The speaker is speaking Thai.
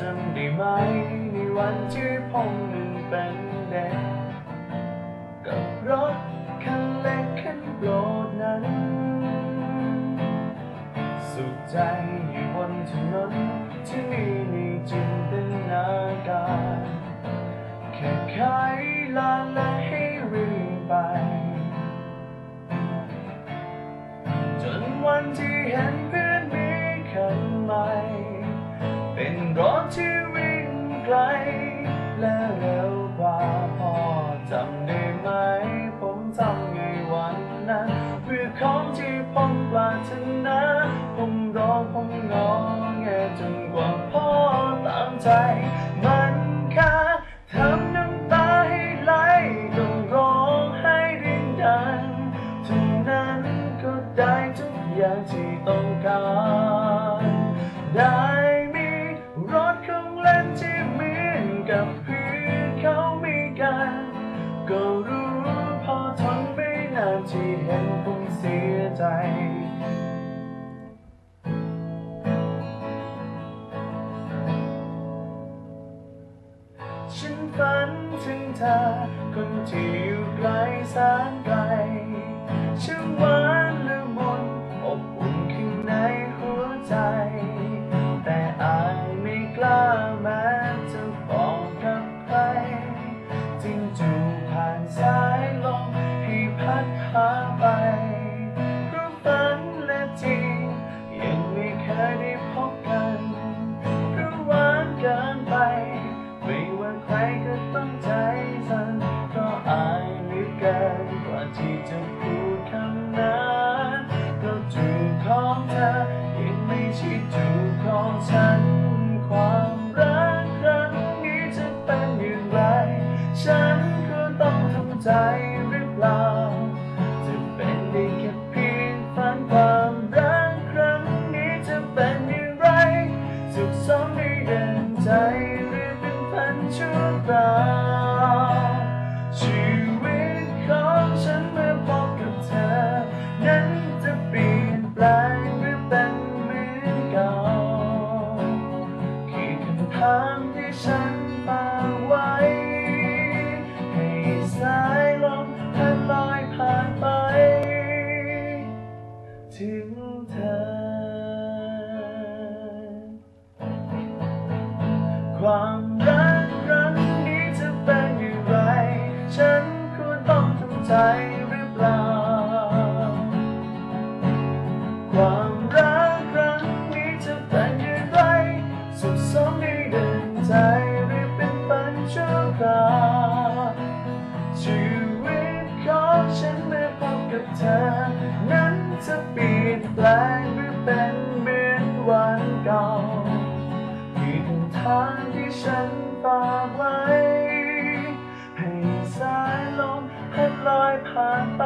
จำได้ไหมในวันที่ผมนั้นเป็นเด็กกับรถคันเล็กคันโปรดนั้น สุขใจอยู่บนถนนที่มีในจินตนาการแค่ไขลาและให้เรื่อยไป จนวันที่เห็น ผมรอผมงอแงจนกว่าพ่อตามใจ มันค่าทำน้ำตาให้ไหลต้องร้องให้ดินดังเท่านั้นก็ได้ทุกอย่างที่ต้องการได้ ฉันฝันถึงเธอ คนที่อยู่ไกลแสนไกลช่างหวาามที่ฉันฝากไว้ ให้สายลมพัดลอยผ่านไป ถึงเธอ ความรักครั้งนี้จะเป็นอย่างไร ฉันควรต้องทำใจหรือเปล่า ฉันเมื่อพบกับเธอ นั้นจะเปลี่ยนแปลงหรือเป็นเหมือนวันเก่าที่คำถางที่ฉันฝากไว้ ให้สายลมพัดลอยผ่านไป